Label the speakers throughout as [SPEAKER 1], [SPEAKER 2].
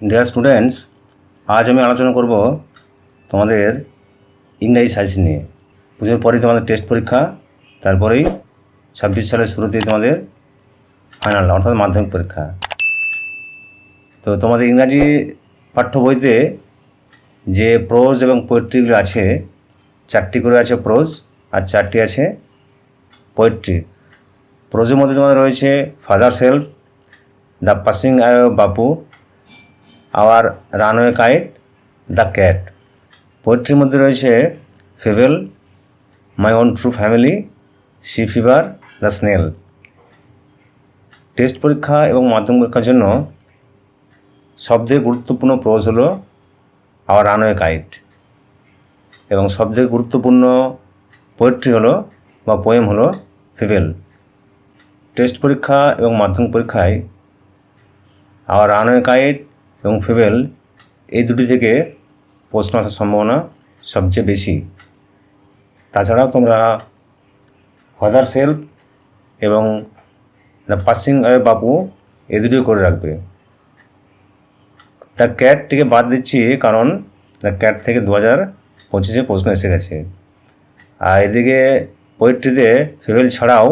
[SPEAKER 1] Dear students আজ আমি আলোচনা করব তোমাদের ইংরাজি সায়েন্স নিয়ে। পুজোর পরেই তোমাদের টেস্ট পরীক্ষা, তারপরেই ছাব্বিশ সালের শুরুতেই তোমাদের ফাইনাল অর্থাৎ মাধ্যমিক পরীক্ষা। তো তোমাদের ইংরাজি পাঠ্য বইতে যে প্রোজ এবং পোয়েট্রিগুলো আছে, চারটি করে আছে প্রোজ আর চারটি আছে পোয়েট্রি প্রোজের মধ্যে তোমাদের রয়েছে father's help the passing Bapu our runaway kite, the cat. পোয়েট্রির মধ্যে রয়েছে fable, my own true family, sea fever, the snail. Test পরীক্ষা এবং মাধ্যমিক পরীক্ষার জন্য সবথেকে গুরুত্বপূর্ণ প্রোজ হলো আওয়ার রানওয়ে কাইট। এবং সবথেকে গুরুত্বপূর্ণ পোয়েট্রি হলো বা পোয়েম হলো ফিভেল। টেস্ট পরীক্ষা এবং মাধ্যমিক পরীক্ষায় আওয়ার রানওয়ে কাইট এবং ফিভেল এই দুটি থেকে প্রশ্ন আসার সম্ভাবনা সবচেয়ে বেশি। তাছাড়াও তোমরা ফাদার সেলফ এবং দ্য পাসিং অ্যাওয়ে বাপু এই দুটিও করে রাখবে। দ্য ক্যাট থেকে বাদ দিচ্ছি কারণ দ্য ক্যাট থেকে দু হাজার পঁচিশে প্রশ্ন এসে গেছে। আর এদিকে পোয়েট্রিতে ফিভেল ছাড়াও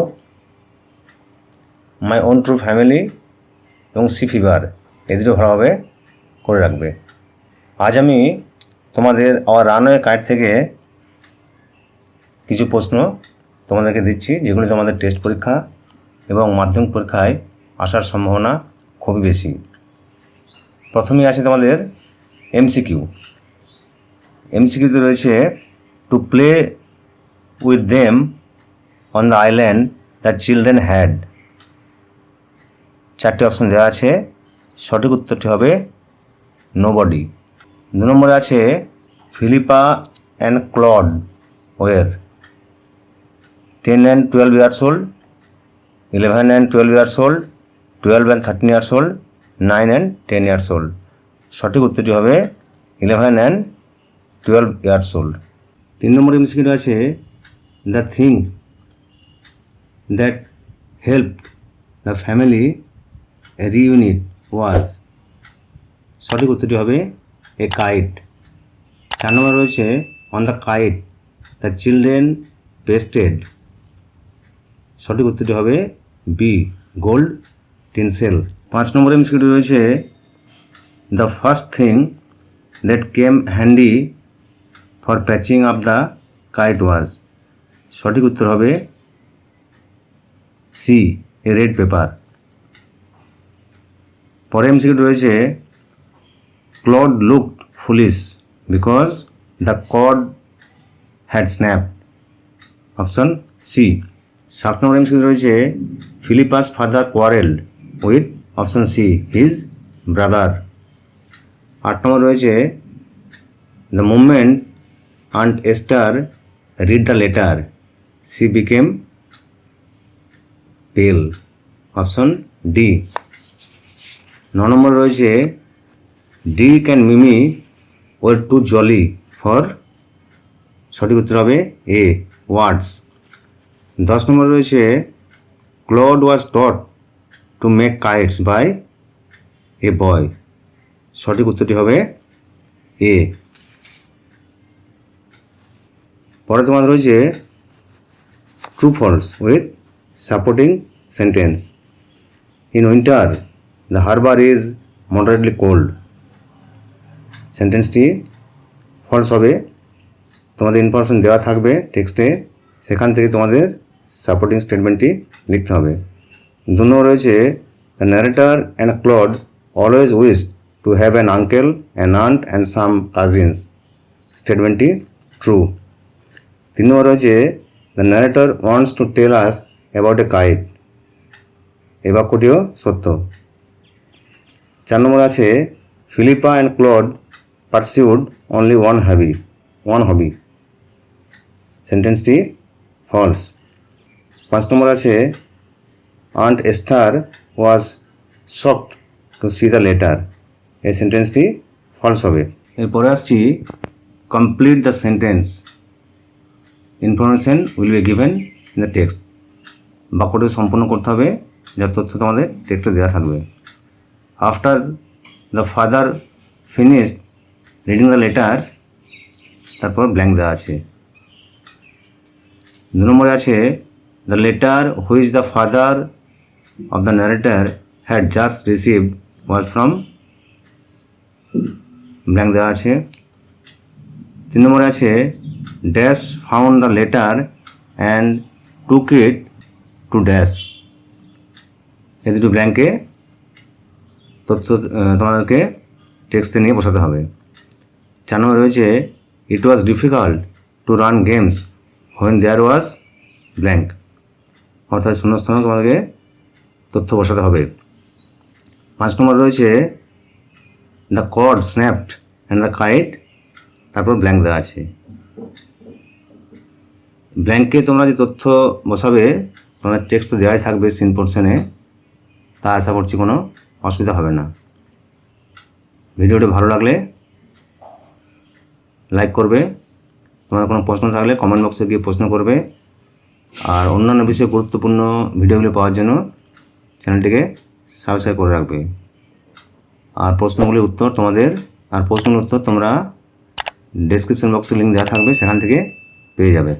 [SPEAKER 1] মাই ওন ট্রু ফ্যামিলি এবং সি ফিভার, এই দুটো ভালোভাবে করে রাখবে। আজ আমি তোমাদের আমার রানওয়ে কার্ড থেকে কিছু প্রশ্ন তোমাদেরকে দিচ্ছি, যেগুলো তোমাদের টেস্ট পরীক্ষা এবং মাধ্যমিক পরীক্ষায় আসার সম্ভাবনা খুবই বেশি। প্রথমেই আছে তোমাদের এমসিকিউ। এমসিকিউতে রয়েছে to play with them on the island the children had চারটি অপশন দেওয়া আছে। সঠিক উত্তরটি হবে নোবডি দু নম্বরে আছে Philippa and Claude were ten and twelve years old eleven and twelve years old twelve and thirteen years old nine and ten years old সঠিক উত্তরটি হবে eleven and twelve years old তিন নম্বর এমসিকিউ আছে the thing that help the family reunite was সঠিক উত্তরটি হবে a kite. চার নম্বর রয়েছে on the kite the children pasted সঠিক উত্তরটি হবে বি গোল্ড টিনসেল পাঁচ নম্বর এমসিকিউটি রয়েছে the first thing that came handy for patching up the kite was সঠিক উত্তর হবে সি এ রেড পেপার পরে এমসিকিউ রয়েছে Claude look foolish because the cord had snap option C সাত নম্বর এমসিকিউ রয়েছে Philippa's father quarrel with option C his brother আট নম্বর রয়েছে the movement aunt Esther read the letter she became pale option D ন নম্বর রয়েছে Dick and Mimi were too jolly for সঠিক উত্তর হবে এ ওয়ার্ডস দশ নম্বর রয়েছে Claude was taught to make kites by a boy সঠিক উত্তরটি হবে এ পরে তোমার রয়েছে true false with supporting sentence in winter the harbour is moderately cold সেন্টেন্সটি false হবে। তোমাদের ইনফরমেশন দেওয়া থাকবে টেক্সটে সেখান থেকে তোমাদের সাপোর্টিং স্টেটমেন্টটি লিখতে হবে। দু রয়েছে the narrator and Claude always wish to have an uncle an aunt and some cousins স্টেটমেন্টটি true তিন নম্বর রয়েছে the narrator wants to tell us about a kite এই বাক্যটিও সত্য। চার নম্বর আছে Philippa and Claude pursued only one hobby one hobby সেন্টেন্সটি false পাঁচ নম্বর আছে aunt Esther was shocked to see the letter এই সেন্টেন্সটি ফলস হবে। এরপরে আসছি complete the sentence information will be given in the text বাক্যটি সম্পূর্ণ করতে হবে, যা তথ্য তোমাদের টেক্সটে দেওয়া থাকবে। After the father finished reading the letter তারপর ব্ল্যাঙ্ক দেওয়া আছে। দু নম্বরে আছে the letter which the father of the narrator had just received was from blank দেওয়া আছে। তিন নম্বরে আছে dash found the letter and took it to dash এই দুটো ব্ল্যাঙ্কে তথ্য তোমাদেরকে টেক্সটে নিয়ে বসাতে হবে। নম্বরে রয়েছে it was difficult to run games when there was blank অর্থাৎ শূন্যস্থানে তোমাদেরকে তথ্য বসাতে হবে। পাঁচ নম্বর রয়েছে the cord snapped and the kite তারপর ব্ল্যাঙ্ক দেওয়া আছে। ব্ল্যাঙ্কে তোমরা যে তথ্য বসাবে, তোমাদের টেক্সট তো দেওয়াই থাকবে সিন পোর্শনে তা আশা করছি কোনো অসুবিধা হবে না। ভিডিওটি ভালো লাগলে লাইক করবে। তোমার কোনো প্রশ্ন থাকলে কমেন্ট বক্সে গিয়ে প্রশ্ন করবে। আর অন্যান্য বিষয়ে গুরুত্বপূর্ণ ভিডিওগুলি পাওয়ার জন্য চ্যানেলটিকে সাবস্ক্রাইব করে রাখবে। আর প্রশ্নগুলির উত্তর তোমাদের, আর প্রশ্নের উত্তর তোমরা ডেসক্রিপশন বক্সে লিঙ্ক দেওয়া থাকবে, সেখান থেকে পেয়ে যাবে।